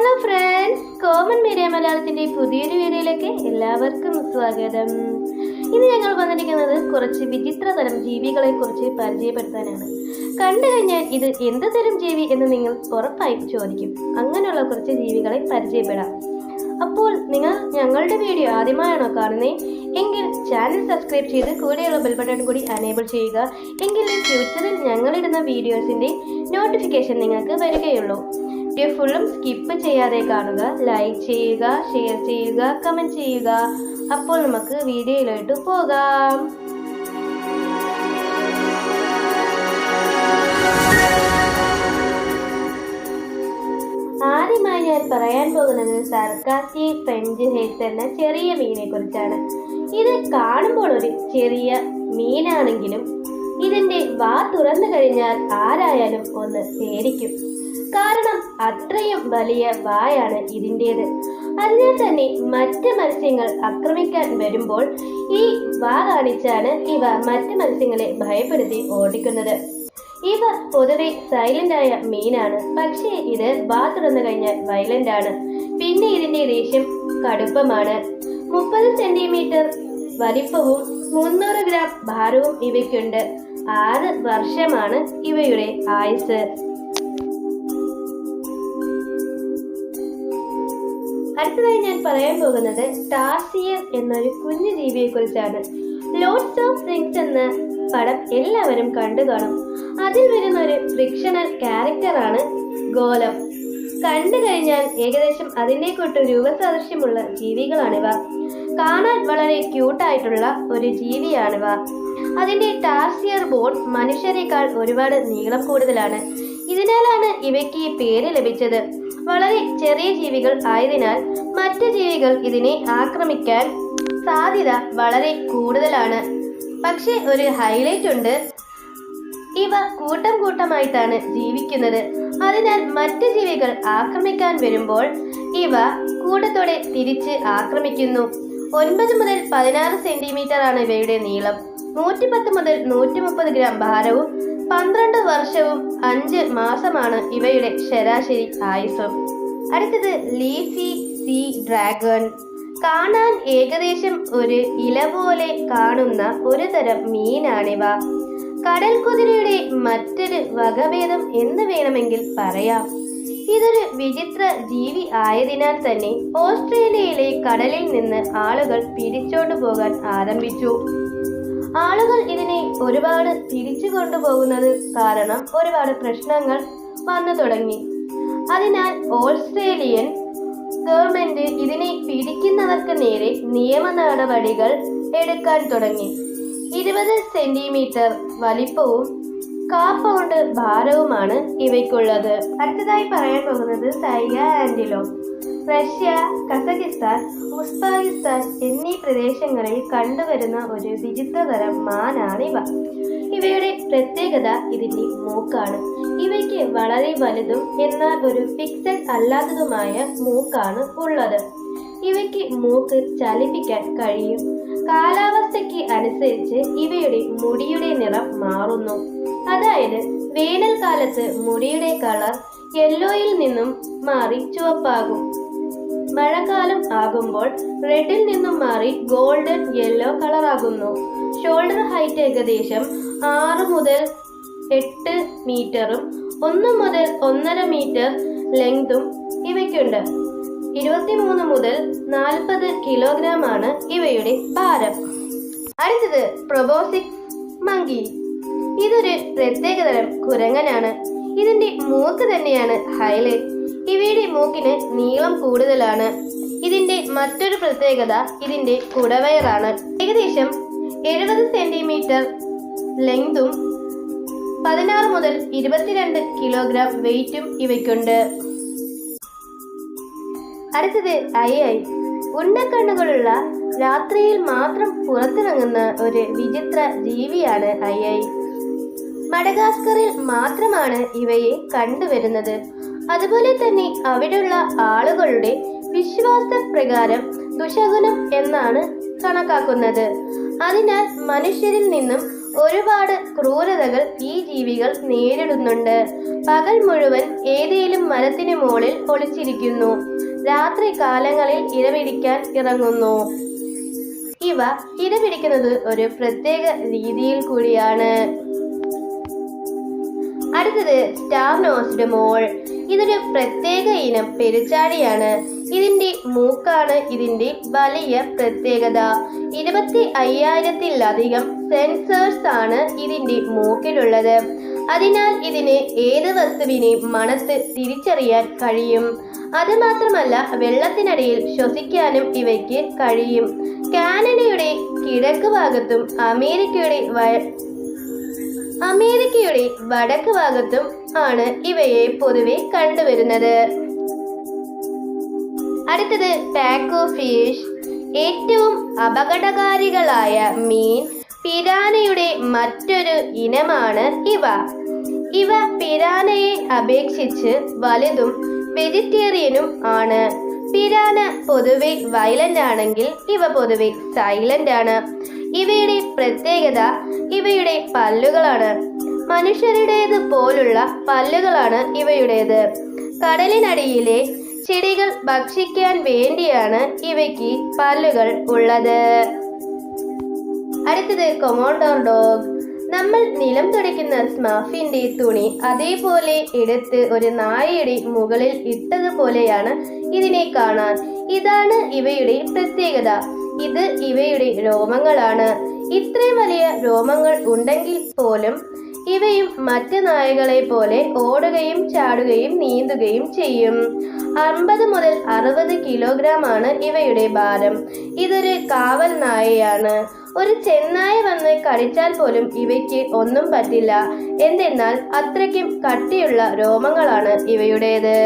Hello friends common media മലയാളത്തിന്റെ പുതിയൊരു വീഡിയോയിലേക്ക് എല്ലാവർക്കും സ്വാഗതം. ഇന്ന് ഞങ്ങൾ വന്നിരിക്കുന്നത് കുറച്ച് വിചിത്ര തരം ജീവികളെ കുറിച്ച് പരിചയപ്പെടുത്താനാണ്. കണ്ടു കഴിഞ്ഞാൽ ഇത് എന്ത് തരം ജീവി എന്ന് നിങ്ങൾ ഉറപ്പായി ചോദിക്കും. അങ്ങനെയുള്ള കുറച്ച് ജീവികളെ പരിചയപ്പെടാം. അപ്പോൾ നിങ്ങൾ ഞങ്ങളുടെ വീഡിയോ ആദ്യമായാണോ കാണുന്നത് എങ്കിൽ ചാനൽ സബ്സ്ക്രൈബ് ചെയ്ത് കൂടെയുള്ള ബെൽ ബട്ടൺ കൂടി അനേബിൾ ചെയ്യുക. എങ്കിൽ ഫ്യൂച്ചറിൽ ഞങ്ങളിടുന്ന വീഡിയോസിന്റെ നോട്ടിഫിക്കേഷൻ നിങ്ങൾക്ക് വരികയുള്ളൂ. വീഡിയോ ഫുള്ളും സ്കിപ്പ് ചെയ്യാതെ കാണുക ലൈക്ക് ചെയ്യുക ഷെയർ ചെയ്യുക കമന്റ് ചെയ്യുക. അപ്പോൾ നമുക്ക് വീഡിയോയിലോട്ട് പോകാം. ആദ്യമായി ഞാൻ പറയാൻ പോകുന്നത് സർക്കാസി ഫ്രഞ്ച് ഹെയ്സ് എന്ന ചെറിയ മീനെ കുറിച്ചാണ്. ഇത് കാണുമ്പോൾ ഒരു ചെറിയ മീനാണെങ്കിലും ഇതിന്റെ വാ തുറന്നു കഴിഞ്ഞാൽ ആരായാലും ഒന്ന് പേടിക്കും. കാരണം അത്രയും വലിയ വായാണ് ഇതിന്റെത്. അതിനാൽ തന്നെ മറ്റ് മത്സ്യങ്ങൾ ആക്രമിക്കാൻ വരുമ്പോൾ ഈ വാ കാണിച്ചാണ് ഇവ മറ്റ് മത്സ്യങ്ങളെ ഭയപ്പെടുത്തി ഓടിക്കുന്നത്. ഇവ പൊതുവെ സൈലന്റ് ആയ മീനാണ്. പക്ഷേ ഇത് വാ തുറന്നു കഴിഞ്ഞാൽ വയലന്റ് ആണ്. പിന്നെ ഇതിന്റെ ദേഷ്യം കടുപ്പമാണ്. മുപ്പത് സെന്റിമീറ്റർ വലിപ്പവും മുന്നൂറ് ഗ്രാം ഭാരവും ഇവയ്ക്കുണ്ട്. ആറ് വർഷമാണ് ഇവയുടെ ആയുസ് അടുത്തതായി ഞാൻ പറയാൻ പോകുന്നത് ടാർസിയർ എന്നൊരു കുഞ്ഞു ജീവിയെ കുറിച്ചാണ് ലോഡ്സ് ഓഫ് സിങ്സ് എന്ന പടം എല്ലാവരും കണ്ടു കാണും. അതിൽ വരുന്ന ഒരു ഫിക്ഷണൽ ക്യാരക്ടറാണ് ഗോലം. കണ്ടു കഴിഞ്ഞാൽ ഏകദേശം അതിനെ കൊട്ട് രൂപസാദൃശ്യമുള്ള ജീവികളാണിവ. കാണാൻ വളരെ ക്യൂട്ടായിട്ടുള്ള ഒരു ജീവിയാണിവ. അതിന്റെ ടാർസിയർ ബോൺ മനുഷ്യരെക്കാൾ ഒരുപാട് നീളം കൂടുതലാണ്. ഇതിനാലാണ് ഇവയ്ക്ക് ഈ പേര് ലഭിച്ചത്. വളരെ ചെറിയ ജീവികൾ ആയതിനാൽ മറ്റ് ജീവികൾ ഇതിനെ ആക്രമിക്കാൻ സാധ്യത വളരെ കൂടുതലാണ്. പക്ഷേ ഒരു ഹൈലൈറ്റ് ഉണ്ട്. ഇവ കൂട്ടം കൂട്ടമായിട്ടാണ് ജീവിക്കുന്നത്. അതിനാൽ മറ്റ് ജീവികൾ ആക്രമിക്കാൻ വരുമ്പോൾ ഇവ കൂട്ടത്തോടെ തിരിച്ച് ആക്രമിക്കുന്നു. ഒൻപത് മുതൽ പതിനാറ് സെന്റിമീറ്റർ ആണ് ഇവയുടെ നീളം. നൂറ്റിപ്പത്ത് മുതൽ നൂറ്റി മുപ്പത് ഗ്രാം ഭാരവും പന്ത്രണ്ട് വർഷവും അഞ്ച് മാസമാണ് ഇവയുടെ ശരാശരി ആയുസം അടുത്തത് ലീഫി സീ ഡ്രാഗൺ. കാണാൻ ഏകദേശം ഒരു ഇല പോലെ കാണുന്ന ഒരു തരം മീനാണിവ. കടൽ കുതിരയുടെ മറ്റൊരു വകഭേദം എന്ന് വേണമെങ്കിൽ പറയാം. ഇതൊരു വിചിത്ര ജീവി ആയതിനാൽ തന്നെ ഓസ്ട്രേലിയയിലെ കടലിൽ നിന്ന് ആളുകൾ പിടിച്ചോണ്ടു പോകാൻ ആരംഭിച്ചു. ആളുകൾ ഇതിനെ ഒരുപാട് തിരിച്ചു കൊണ്ടുപോകുന്നത് കാരണം ഒരുപാട് പ്രശ്നങ്ങൾ വന്നു തുടങ്ങി. അതിനാൽ ഓസ്ട്രേലിയൻ ഗവൺമെന്റ് ഇതിനെ പിടിക്കുന്നവർക്ക് നേരെ നിയമ നടപടികൾ എടുക്കാൻ തുടങ്ങി. ഇരുപത് സെന്റിമീറ്റർ വലിപ്പവും കാ പൗണ്ട് ഭാരവുമാണ് ഇവയ്ക്കുള്ളത്. അടുത്തതായി പറയാൻ പോകുന്നത് സൈഗ ആൻഡിലോ റഷ്യ കസഖിസ്ഥാൻ ഉസ്ബാകിസ്ഥാൻ എന്നീ പ്രദേശങ്ങളിൽ കണ്ടുവരുന്ന ഒരു വിചിത്രതരം മാനാണിവ. ഇവയുടെ പ്രത്യേകത ഇതിന്റെ മൂക്കാണ്. ഇവയ്ക്ക് വളരെ വലുതും എന്നാൽ ഒരു ഫിക്സഡ് അല്ലാത്തതുമായ മൂക്കാണ് ഉള്ളത്. ഇവയ്ക്ക് മൂക്ക് ചലിപ്പിക്കാൻ കഴിയും. കാലാവസ്ഥയ്ക്ക് അനുസരിച്ച് ഇവയുടെ മുടിയുടെ നിറം മാറുന്നു. അതായത് വേനൽക്കാലത്ത് മുടിയുടെ കളർ യെല്ലോയിൽ നിന്നും മാറി ചുവപ്പാകും. മഴക്കാലം ആകുമ്പോൾ റെഡിൽ നിന്നും മാറി ഗോൾഡൻ യെല്ലോ കളർ ആകുന്നു. ഷോൾഡർ ഹൈറ്റ് ഏകദേശം ആറ് മുതൽ എട്ട് മീറ്ററും ഒന്ന് മുതൽ ഒന്നര മീറ്റർ ലെങ്തും ഇവയ്ക്കുണ്ട്. ഇരുപത്തിമൂന്ന് മുതൽ നാൽപ്പത് കിലോഗ്രാം ആണ് ഇവയുടെ ഭാരം. അടുത്തത് പ്രൊബോസിക് മങ്കി. ഇതൊരു പ്രത്യേകതരം കുരങ്ങനാണ്. ഇതിന്റെ മൂക്ക് തന്നെയാണ് ഹൈലൈറ്റ്. ഇവയുടെ മൂക്കിന് നീളം കൂടുതലാണ്. ഇതിന്റെ മറ്റൊരു പ്രത്യേകത ഇതിന്റെ കുടവയറാണ്. ഏകദേശം എഴുപത് സെന്റിമീറ്റർ ലെങ്തും പതിനാറ് മുതൽ ഇരുപത്തിരണ്ട് കിലോഗ്രാം വെയിറ്റും ഇവയ്ക്കുണ്ട്. അടുത്തത് ഐ ഐ. ഉണ്ടക്കണ്ണുകളുള്ള രാത്രിയിൽ മാത്രം പുറത്തിറങ്ങുന്ന ഒരു വിചിത്ര ജീവിയാണ് ഐ. മഡഗാസ്കറിൽ മാത്രമാണ് ഇവയെ കണ്ടുവരുന്നത്. അതുപോലെ തന്നെ അവിടെയുള്ള ആളുകളുടെ വിശ്വാസ പ്രകാരം ദുശകുനം എന്നാണ് കണക്കാക്കുന്നത്. അതിനാൽ മനുഷ്യരിൽ നിന്നും ഒരുപാട് ക്രൂരതകൾ ഈ ജീവികൾ നേരിടുന്നുണ്ട്. പകൽ മുഴുവൻ ഏതേലും മരത്തിന് മുകളിൽ ഒളിച്ചിരിക്കുന്നു. രാത്രി കാലങ്ങളിൽ ഇരപിടിക്കാൻ ഇറങ്ങുന്നു. ഇവ ഇരപിടിക്കുന്നത് ഒരു പ്രത്യേക രീതിയിൽ കൂടിയാണ്. അടുത്തത് സ്റ്റാർ നോസ്ഡ് മോൾ. ഇതൊരു പ്രത്യേക ഇനം പെരുച്ചാടിയാണ് ഇതിന്റെ മൂക്കാണ് ഇതിന്റെ വലിയ പ്രത്യേകത. ഇരുപത്തി അയ്യായിരത്തിലധികം സെൻസേഴ്സ് ആണ് ഇതിന്റെ മൂക്കിലുള്ളത്. അതിനാൽ ഇതിന് ഏത് വസ്തുവിനെയും മണത്ത് തിരിച്ചറിയാൻ കഴിയും? അതുമാത്രമല്ല വെള്ളത്തിനടിയിൽ ശ്വസിക്കാനും ഇവയ്ക്ക് കഴിയും. കാനഡയുടെ കിഴക്ക് ഭാഗത്തും അമേരിക്കയുടെ അമേരിക്കയുടെ വടക്ക് ഭാഗത്തും ആണ് ഇവയെ പൊതുവെ കണ്ടുവരുന്നത്. അടുത്തത് ടാക്കോ ഫിഷ് ഏറ്റവും അപകടകാരികളായ മീൻ പിരാനയുടെ മറ്റൊരു ഇനമാണ് ഇവ. ഇവ പിരാനയെ അപേക്ഷിച്ച് വലുതും വെജിറ്റേറിയനും ആണ്. പിരാന പൊതുവെ വയലന്റ് ആണെങ്കിൽ ഇവ പൊതുവെ സൈലന്റ് ആണ്. ഇവയുടെ പ്രത്യേകത ഇവയുടെ പല്ലുകളാണ്. മനുഷ്യരുടേത് പോലുള്ള പല്ലുകളാണ് ഇവയുടേത്. കടലിനടിയിലെ ചെടികൾ ഭക്ഷിക്കാൻ വേണ്ടിയാണ് ഇവയ്ക്ക് പല്ലുകൾ ഉള്ളത്. അടുത്തത് കൊമോണ്ടോർ ഡോഗ്. നമ്മൾ നിലം തുടയ്ക്കുന്ന സ്മാഫിന്റെ തുണി അതേപോലെ എടുത്ത് ഒരു നായയുടെ മുകളിൽ ഇട്ടതുപോലെയാണ് ഇതിനെ കാണാൻ. ഇതാണ് ഇവയുടെ പ്രത്യേകത. ഇത് ഇവയുടെ രോമങ്ങളാണ്. ഇത്രയും വലിയ രോമങ്ങൾ ഉണ്ടെങ്കിൽ പോലും ഇവയും മറ്റ് നായകളെ പോലെ ഓടുകയും ചാടുകയും നീന്തുകയും ചെയ്യും. അമ്പത് മുതൽ അറുപത് കിലോഗ്രാം ആണ് ഇവയുടെ ഭാരം. ഇതൊരു കാവൽ നായയാണ്. ഒരു ചെന്നായ വന്ന് കടിച്ചാൽ പോലും ഇവയ്ക്ക് ഒന്നും പറ്റില്ല. എന്തെന്നാൽ അത്രയ്ക്കും കട്ടിയുള്ള രോമങ്ങളാണ് ഇവയുടേത്.